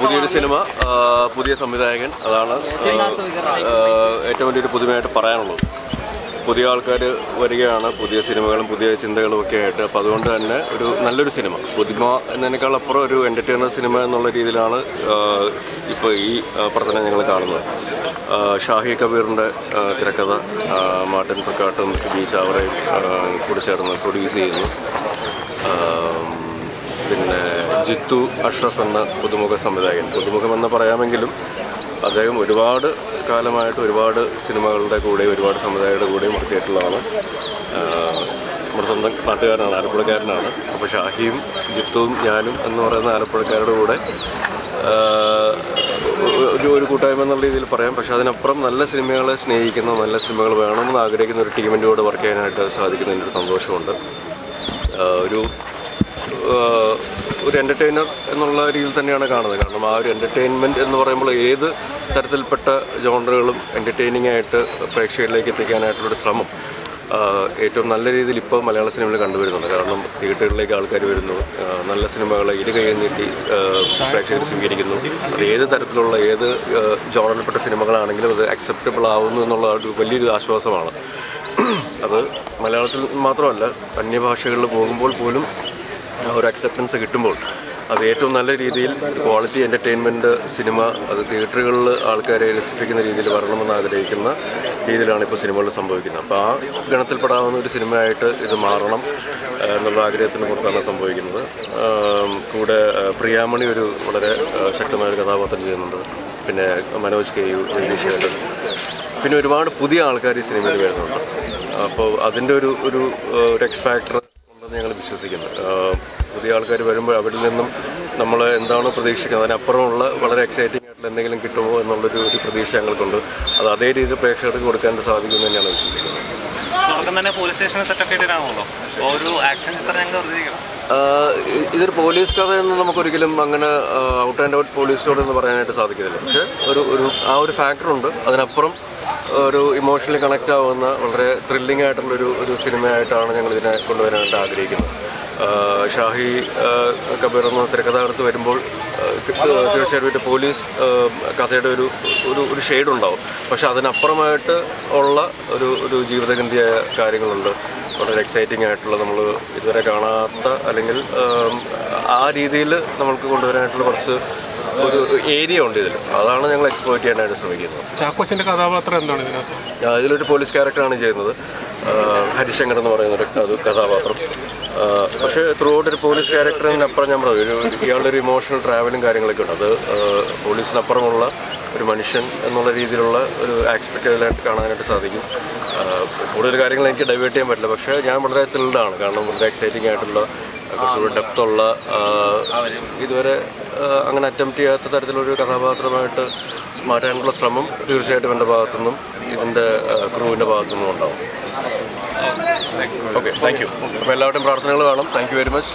പുതിയൊരു സിനിമ പുതിയ സംവിധായകൻ അതാണ് ഏറ്റവും വലിയൊരു പുതുമയായിട്ട് പറയാനുള്ളത്. പുതിയ ആൾക്കാർ വരികയാണ് പുതിയ സിനിമകളും പുതിയ ചിന്തകളും ഒക്കെ ആയിട്ട്. അപ്പോൾ അതുകൊണ്ട് തന്നെ ഒരു നല്ലൊരു സിനിമ. പുതുമ എന്നതിനേക്കാൾ അപ്പുറം ഒരു എന്റർടൈനർ സിനിമ എന്നുള്ള രീതിയിലാണ് ഇപ്പോൾ ഈ പ്രവർത്തനം ഞങ്ങൾ കാണുന്നത്. ഷാഹി കബീറിന്റെ തിരക്കഥ ആ, മാർട്ടിൻ പ്രക്കാട്ടും സിബി ചാവറയും കൂടി ചേർന്ന് പ്രൊഡ്യൂസ് ചെയ്യുന്നു. ജിത്തു അഷ്റഫ് എന്ന പുതുമുഖ സംവിധായകൻ. പുതുമുഖമെന്ന് പറയാമെങ്കിലും അദ്ദേഹം ഒരുപാട് കാലമായിട്ട് ഒരുപാട് സിനിമകളുടെ കൂടെയും ഒരുപാട് സംവിധായകരുടെ കൂടെയും വർക്ക് നമ്മുടെ സ്വന്തം നാട്ടുകാരനാണ് ആലപ്പുഴക്കാരനാണ്. അപ്പോൾ ഷാഹിയും ജിത്തുവും ഞാനും എന്ന് പറയുന്ന ആലപ്പുഴക്കാരുടെ കൂടെ ഒരു ഒരു കൂട്ടായ്മ എന്നുള്ള രീതിയിൽ പറയാം. പക്ഷേ അതിനപ്പുറം നല്ല സിനിമകളെ സ്നേഹിക്കുന്ന നല്ല സിനിമകൾ വേണമെന്ന് ആഗ്രഹിക്കുന്ന ഒരു ടീമിന്റെ കൂടെ വർക്ക് ചെയ്യാനായിട്ട് സാധിക്കുന്നതിന്റെ ഒരു സന്തോഷമുണ്ട്. ഒരു ഒരു എന്റർടൈനർ എന്നുള്ള രീതിയിൽ തന്നെയാണ് കാണുന്നത്. കാരണം ആ ഒരു എന്റർടൈൻമെന്റ് എന്ന് പറയുമ്പോൾ ഏത് തരത്തിൽപ്പെട്ട ജോണറുകളും എന്റർടൈനിങ് ആയിട്ട് പ്രേക്ഷകരിലേക്ക് എത്തിക്കാനായിട്ടുള്ളൊരു ശ്രമം ഏറ്റവും നല്ല രീതിയിൽ ഇപ്പോൾ മലയാള സിനിമയിൽ കണ്ടുവരുന്നുണ്ട്. കാരണം തിയേറ്ററുകളിലേക്ക് ആൾക്കാർ വരുന്നു നല്ല സിനിമകളെ ഇരു നീട്ടി പ്രേക്ഷകർ സ്വീകരിക്കുന്നു. അത് ഏത് തരത്തിലുള്ള ഏത് ജോണറിൽപ്പെട്ട സിനിമകളാണെങ്കിലും അത് അക്സെപ്റ്റബിൾ ആവുന്നു എന്നുള്ള ഒരു വലിയൊരു ആശ്വാസമാണ്. അത് മലയാളത്തിൽ മാത്രമല്ല അന്യഭാഷകളിൽ പോകുമ്പോൾ പോലും ഒരു അക്സെപ്റ്റൻസ് കിട്ടുമ്പോൾ അത് ഏറ്റവും നല്ല രീതിയിൽ ക്വാളിറ്റി എന്റർടൈൻമെന്റ് സിനിമ അത് തിയേറ്ററുകളിൽ ആൾക്കാരെ രസിപ്പിക്കുന്ന രീതിയിൽ വരണമെന്ന് ആഗ്രഹിക്കുന്ന രീതിയിലാണ് ഇപ്പോൾ സിനിമകൾ സംഭവിക്കുന്നത്. അപ്പോൾ ആ ഗണത്തിൽപ്പെടാവുന്ന ഒരു സിനിമയായിട്ട് ഇത് മാറണം എന്നുള്ള ആഗ്രഹത്തിന് പുറത്താണ് സംഭവിക്കുന്നത്. കൂടെ പ്രിയാമണി ഒരു വളരെ ശക്തമായ ഒരു കഥാപാത്രം ചെയ്യുന്നുണ്ട്. പിന്നെ മനോജ് കെ യു ജഗദീഷ് പിന്നെ ഒരുപാട് പുതിയ ആൾക്കാർ ഈ സിനിമയിൽ വരുന്നുണ്ട്. അപ്പോൾ അതിന്റെ ഒരു ഒരു എക്സ്പാക്ടർ ഞങ്ങൾ വിശ്വസിക്കുന്നു. പുതിയ ആൾക്കാർ വരുമ്പോൾ അവരിൽ നിന്നും നമ്മൾ എന്താണോ പ്രതീക്ഷിക്കുന്നത്? അതിനപ്പുറമുള്ള വളരെ എക്സൈറ്റിംഗ് ആയിട്ടുള്ള എന്തെങ്കിലും കിട്ടുമോ എന്നുള്ളൊരു ഒരു പ്രതീക്ഷ ഞങ്ങൾക്കുണ്ട്. അത് അതേ രീതിയിൽ പ്രേക്ഷകർക്ക് കൊടുക്കാൻ സാധിക്കുമെന്ന് തന്നെയാണ് വിശ്വസിക്കുന്നത്. തന്നെ പോലീസ് സ്റ്റേഷനിൽ സെറ്റപ്പ് ഒരു ആക്ഷൻ ചിത്രം ഞങ്ങൾ ഇതൊരു പോലീസ് കഥയെന്ന് നമുക്കൊരിക്കലും അങ്ങനെ out and out police story എന്ന് പറയാനായിട്ട് സാധിക്കത്തില്ല. പക്ഷേ ഒരു ഒരു ആ ഒരു ഫാക്ടറുണ്ട് അതിനപ്പുറം ഒരു ഇമോഷണലി കണക്റ്റ് ആവുന്ന വളരെ ത്രില്ലിംഗ് ആയിട്ടുള്ളൊരു ഒരു സിനിമയായിട്ടാണ് ഞങ്ങൾ ഇതിനെ കൊണ്ടുവരാനായിട്ട് ആഗ്രഹിക്കുന്നത്. ഷാഹി കബീർ എന്ന തിരക്കഥാകൃത്ത് വരുമ്പോൾ തീർച്ചയായിട്ടും പോലീസ് കഥയുടെ ഒരു ഒരു ഒരു ഷെയ്ഡ് ഉണ്ടാവും. പക്ഷെ അതിനപ്പുറമായിട്ട് ഉള്ള ഒരു ഒരു ജീവിതഗന്ധിയായ കാര്യങ്ങളുണ്ട്. വളരെ എക്സൈറ്റിംഗ് ആയിട്ടുള്ള നമ്മൾ ഇതുവരെ കാണാത്ത അല്ലെങ്കിൽ ആ രീതിയിൽ നമ്മൾക്ക് കൊണ്ടുവരാനായിട്ടുള്ള കുറച്ച് ഒരു ഏരിയ ഉണ്ട് ഇതിൽ അതാണ് ഞങ്ങൾ എക്സ്പ്ലോർ ചെയ്യാനായിട്ട് ശ്രമിക്കുന്നത്. ചാക്കോച്ചന്റെ കഥാപാത്രം എന്താണ് ഇതിനകത്ത്? ഇതിലൊരു പോലീസ് ക്യാരക്ടറാണ് ചെയ്യുന്നത്. ഹരിശങ്കർ എന്ന് പറയുന്ന ഒരു കഥാപാത്രം. പക്ഷേ ത്രൂ ഔട്ട് ഒരു പോലീസ് ക്യാരക്ടറിനപ്പുറം ഞാൻ പറഞ്ഞു ഒരു ഇയാളുടെ ഒരു ഇമോഷണൽ ട്രാവലും കാര്യങ്ങളൊക്കെ ഉണ്ട്. അത് പോലീസിനപ്പുറമുള്ള ഒരു മനുഷ്യൻ എന്നുള്ള രീതിയിലുള്ള ഒരു ആക്സ്പെക്റ്റീവിലായിട്ട് കാണാനായിട്ട് സാധിക്കും. കൂടുതൽ കാര്യങ്ങൾ എനിക്ക് ഡൈവേർട്ട് ചെയ്യാൻ പറ്റില്ല. പക്ഷേ ഞാൻ വളരെ ത്രിൽഡാണ് കാരണം വളരെ എക്സൈറ്റിംഗ് ആയിട്ടുള്ള കുറച്ചുകൂടി ഡെപ്തുള്ള ഇതുവരെ അങ്ങനെ അറ്റംപ്റ്റ് ചെയ്യാത്ത തരത്തിലൊരു കഥാപാത്രമായിട്ട് മാറ്റാനുള്ള ശ്രമം തീർച്ചയായിട്ടും എന്റെ ഭാഗത്തുനിന്നും ഇതിന്റെ ക്രൂവിന്റെ ഭാഗത്തുനിന്നും ഉണ്ടാവും. ഓക്കെ താങ്ക് യു അപ്പോൾ എല്ലാവരുടെയും പ്രാർത്ഥനകൾ വേണം താങ്ക് യു വെരി മച്ച്